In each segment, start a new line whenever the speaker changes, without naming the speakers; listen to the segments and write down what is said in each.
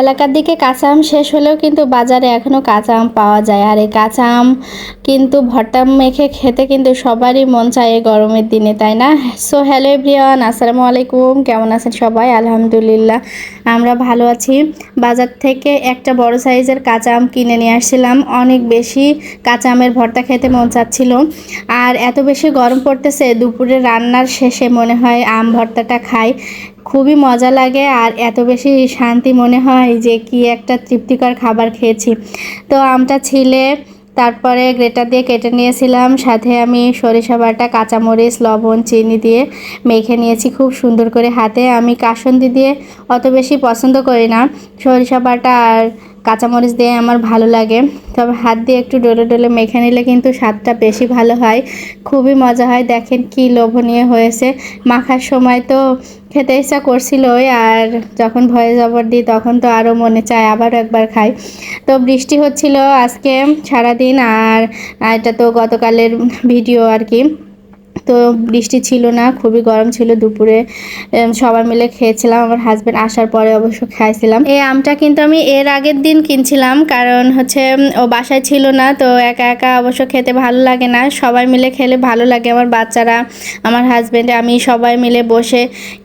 এলাকার দিকে কাঁচা আম শেষ হলেও কিন্তু বাজারে এখনও কাঁচা আম পাওয়া যায়। আর এই কাঁচা আম কিন্তু ভর্তা মেখে খেতে কিন্তু সবারই মন চায় এই গরমের দিনে, তাই না? সো হ্যালো এভরিওয়ান আসসালামু আলাইকুম। কেমন আছেন সবাই? আলহামদুলিল্লাহ, আমরা ভালো আছি। বাজার থেকে একটা বড় সাইজের কাঁচা আম কিনে নিয়ে আসছিলাম। অনেক বেশি কাঁচা আমের ভর্তা খেতে মন চাচ্ছিল। আর এত বেশি গরম পড়তেছে, দুপুরে রান্নার শেষে মনে হয় আম ভর্তাটা খাই। খুবই মজা লাগে আর এত বেশি শান্তি মনে হয় যে কি একটা তৃপ্তিকর খাবার খেয়েছি। তো আমটা ছিলে, তারপরে গ্রেটার দিয়ে কেটে নিয়েছিলাম, সাথে আমি সরিষা বাটা, কাঁচামরিচ, লবণ, চিনি দিয়ে মেখে নিয়েছি খুব সুন্দর করে হাতে। আমি কাসন্দি দিয়ে অত বেশি পছন্দ করি না। সরিষা বাটা আর কাঁচামরিচ দিয়ে আমার ভালো লাগে। তবে হাত দিয়ে একটু ডলে ডলে মেখে নিলে কিন্তু স্বাদটা বেশি ভালো হয়। খুবই মজা হয়। দেখেন কি লোভনীয় হয়েছে। মাখার সময় তো খেতে ইচ্ছা করছিলই আর যখন ভয়ে জবর দিই তখন তো আরও মনে চায় আবারও একবার খাই। তো বৃষ্টি হচ্ছিল আজকে সারাদিন আর এটা তো গতকালের ভিডিও আর কি। তো বৃষ্টি ছিল না, খুবই গরম ছিল দুপুরে। সবাই মিলে খেয়েছিলাম, আমার হাজব্যান্ড আসার পরে অবশ্য খাইছিলাম। এই আমটা কিন্তু আমি এর আগের দিন কিনছিলাম, কারণ হচ্ছে ও বাসায় ছিল না, তো একা একা অবশ্য খেতে ভালো লাগে না। সবাই মিলে খেলে ভালো লাগে, আমার বাচ্চারা, আমার হাজব্যান্ড আমি সবাই মিলে বসে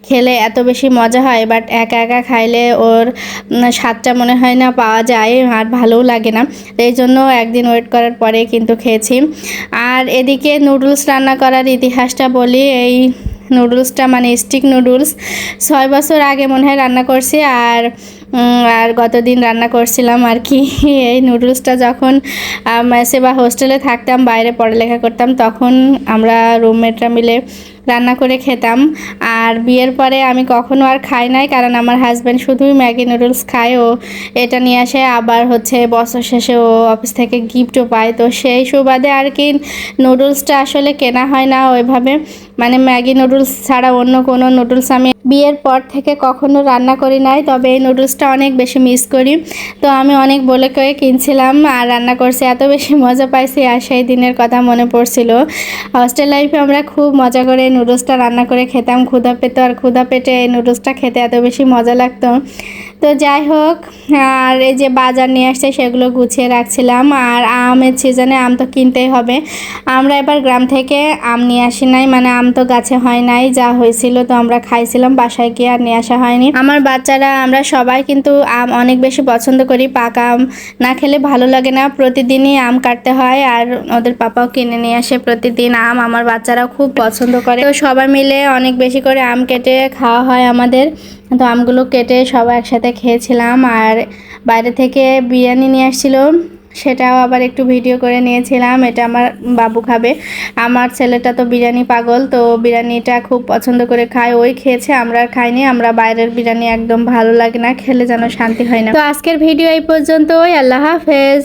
খেলে এত বেশি মজা হয় বাট একা একা খাইলে ওর স্বাদটা মনে হয় না পাওয়া যায়, আর ভালোও লাগে না। এই জন্য একদিন ওয়েট করার পরে কিন্তু খেয়েছি। আর এদিকে নুডলস রান্না করার ইতিহাসটা বলি, এই নুডলসটা মানে স্টিক নুডলস। ছয় বছর আগে মনে হয় রান্না করছি আর আর গতদিন রান্না করছিলাম আর কি। এই নুডলসটা যখন মেসে বা হোস্টেলে থাকতাম, বাইরে পড়ালেখা করতাম, তখন আমরা রুমমেটরা মিলে রান্না করে খেতাম। আর বিয়ের পরে আমি কখনো আর খাই নাই, কারণ আমার হাজব্যান্ড শুধুই ম্যাগি নুডলস খায়। ও এটা নিয়ে আসে, আবার হচ্ছে বছর শেষে ও অফিস থেকে গিফটও পায়। তো সেই সুবাদে আর কি নুডলসটা আসলে কেনা হয় না ওইভাবে। মানে ম্যাগি নুডলস ছাড়া অন্য কোনো নুডলস আমি বিয়ের পর থেকে কখনো রান্না করি নাই, তবে এই নুডলসটা অনেক বেশি মিস করি। তো আমি অনেক বলে কয়ে কিনছিলাম আর রান্না করছি, এত বেশি মজা পাইছি আর সেই দিনের কথা মনে পড়ছিল। হস্টেল লাইফে আমরা খুব মজা করে এই নুডলসটা রান্না করে খেতাম, ক্ষুধা পেত আর ক্ষুধা পেটে এই নুডলসটা খেতে এত বেশি মজা লাগতো। তো যাই হোক, আর এই যে বাজার নিয়ে আসছে সেগুলো গুছিয়ে রাখছিলাম। আর আমের সিজনে আম তো কিনতেই হবে। আমরা এবার গ্রাম থেকে আম নিয়ে আসি নাই মানে আম তো গাছে হয় নাই, যা হয়েছিল তো আমরা খাইছিলাম, বাসায় গিয়ে আর নিয়ে আসা হয়নি। আমার বাচ্চারা, আমরা সবাই কিন্তু আম অনেক বেশি পছন্দ করি, পাকা আম না খেলে ভালো লাগে না, প্রতিদিনই আম কাটতে হয়, আর ওদের পাপাও কিনে নিয়ে আসে প্রতিদিন আম, আমার বাচ্চারাও খুব পছন্দ করে। তো সবাই মিলে অনেক বেশি করে আম কেটে খাওয়া হয় আমাদের। তো আমগুলো কেটে সবাই একসাথে খেয়েছিলাম আর বাইরে থেকে বিরিয়ানি নিয়ে আসছিল। সেটাও আবার একটু ভিডিও করে নিয়েছিলাম, এটা আমার বাবু খাবে। আমার ছেলেটা তো বিরিয়ানি পাগল, তো বিরিয়ানিটা খুব পছন্দ করে খায়। ওই খেয়েছে, আমরা খাইনি, আমরা বাইরের বিরিয়ানি একদম ভালো লাগে না, খেলে যেন শান্তি হয় না। তো আজকের ভিডিও এই পর্যন্তই, আল্লাহ হাফেজ।